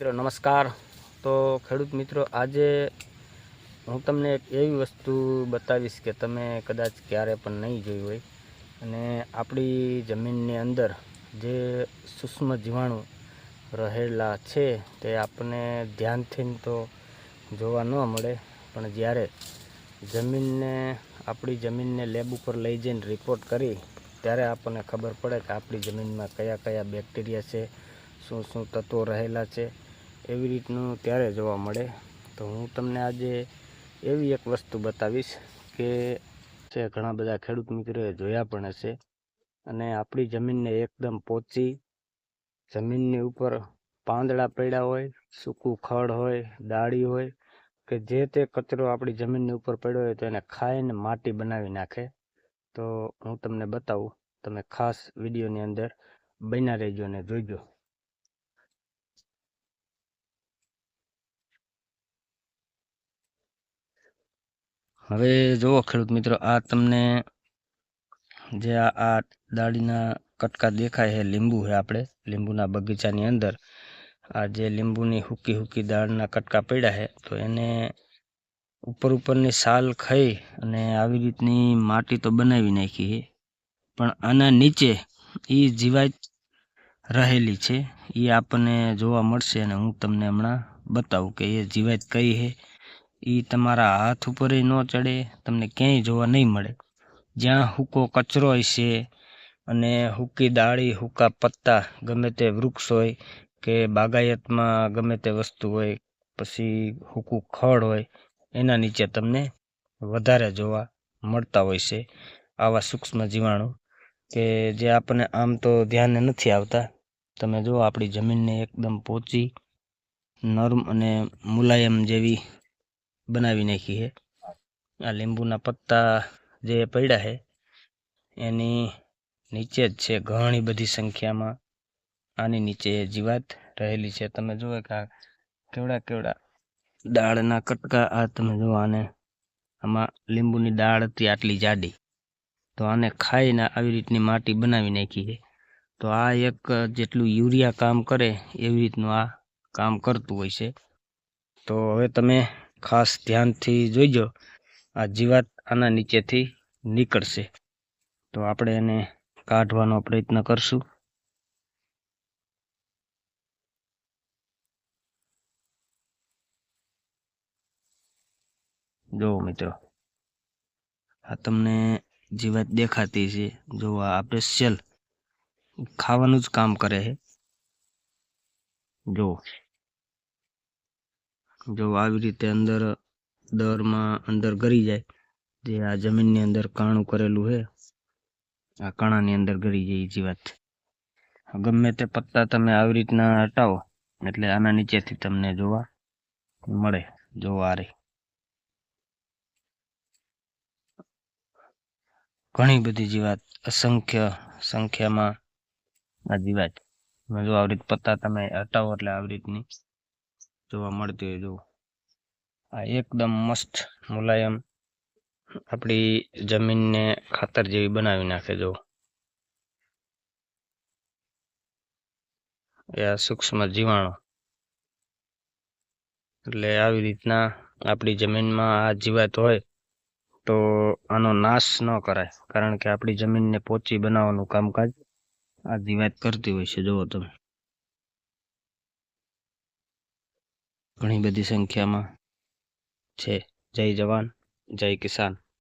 મિત્રો, નમસ્કાર. તો ખેડૂત મિત્રો, આજે હું તમને એક એવી વસ્તુ બતાવીશ કે તમે કદાચ ક્યારે પણ નહીં જોઈ હોય. અને આપણી જમીનની અંદર જે સૂક્ષ્મ જીવાણુ રહેલા છે, તે આપણને ધ્યાનથી તો જોવા ન મળે, પણ જ્યારે જમીનને, આપણી જમીનને લેબ ઉપર લઈ જઈને રિપોર્ટ કરી, ત્યારે આપણને ખબર પડે કે આપણી જમીનમાં કયા કયા બેક્ટેરિયા છે શું શું તત્વો રહેલા છે. એવી રીતનું ત્યારે જોવા મળે. તો હું તમને આજે એવી એક વસ્તુ બતાવીશ કે છે ઘણા બધા ખેડૂત મિત્રોએ જોયા પણ હશે. અને આપણી જમીનને એકદમ પોચી, જમીનની ઉપર પાંદડા પડ્યા હોય, સૂકું ખડ હોય, ડાળી હોય, કે જે તે કચરો આપણી જમીનની ઉપર પડ્યો હોય તો એને ખાઈને માટી બનાવી નાખે. તો હું તમને બતાવું, તમે ખાસ વિડીયોની અંદર બન્યા રહેજો અને જોઈજો હવે જુઓ ખેડૂત મિત્રો, આ તમને જે આ દાડીના કટકા દેખાય છે, લીંબુ છે આપણે, લીંબુના બગીચાની અંદર. આ જે લીંબુની હુકી હુકી દાળના કટકા પડ્યા છે, તો એને ઉપર ઉપરની સાલ ખાઈ અને આવી રીતની માટી તો બનાવી નાખી છે. પણ આના નીચે એ જીવાત રહેલી છે એ આપણને જોવા મળશે અને હું તમને હમણાં બતાવું કે એ જીવાત કઈ છે એ તમારા હાથ ઉપર ન ચડે, તમને ક્યાંય જોવા નહીં મળે. જ્યાં હૂકો કચરો હશે અને હૂકી દાળી, હૂકા પત્તા, ગમે તે વૃક્ષ હોય કે બાગાયતમાં ગમે તે વસ્તુ હોય, પછી હૂકું ખડ હોય, એના નીચે તમને વધારે જોવા મળતા હોય છે આવા સૂક્ષ્મ જીવાણુ કે જે આપણને આમ તો ધ્યાને નથી આવતા. તમે જુઓ, આપણી જમીનને એકદમ પોચી, નરમ અને મુલાયમ જેવી બનાવી નાખી છે. આ લીંબુના પત્તા જે પડ્યા છે, એની નીચે જ છે ઘણી બધી સંખ્યામાં. આની નીચે જીવાત રહેલી છે. તમે જુઓ કે આ કેવડા કેવડા દાળના કટકા આ તમે જુઓ આને આમાં લીંબુની દાળ હતી આટલી જાડી. તો આને ખાઈને આવી રીતની માટી બનાવી નાખી છે. તો આ એક જેટલું યુરિયા કામ કરે એવી રીતનું આ કામ કરતું હોય છે. તો હવે તમે ખાસ ધ્યાનથી જોઈજો. આ જીવાત આના નીચેથી નીકળશે. તો આપણે એને કાઢવાનો પ્રયત્ન કરશું. જો મિત્રો, આ તમને જીવાત દેખાતી છે. જો આ આપણે ખાવાનું જ કામ કરે છે. જો જો આવી રીતે અંદર દરમાં અંદર ગરી જાય, જે આ જમીનની અંદર કાણું કરેલું છે આ કાણાની અંદર ગરી જાય એ જીવાત ગમે તે પત્તા તમે આવી રીતના હટાવો, એટલે આના નીચેથી તમને જોવા મળે, જોવા રે ઘણી બધી જીવાત અસંખ્ય સંખ્યામાં આ જીવાત જો આવી રીત પત્તા તમે હટાવો એટલે આવી રીતની જોવા મળતી હોય જો આ એકદમ મસ્ત મુલાયમ આપણી જમીનને ખાતર જેવી બનાવી નાખે જો એ આ સૂક્ષ્મ જીવાણુ. એટલે આવી રીતના આપણી જમીનમાં આ જીવાત હોય, તો આનો નાશ ન કરાય. કારણ કે આપણી જમીનને પોચી બનાવવાનું કામકાજ આ જીવાત કરતી હોય છે, જુઓ તમે. ઘણી બધી સંખ્યામાં છે. જય જવાન જય કિસાન.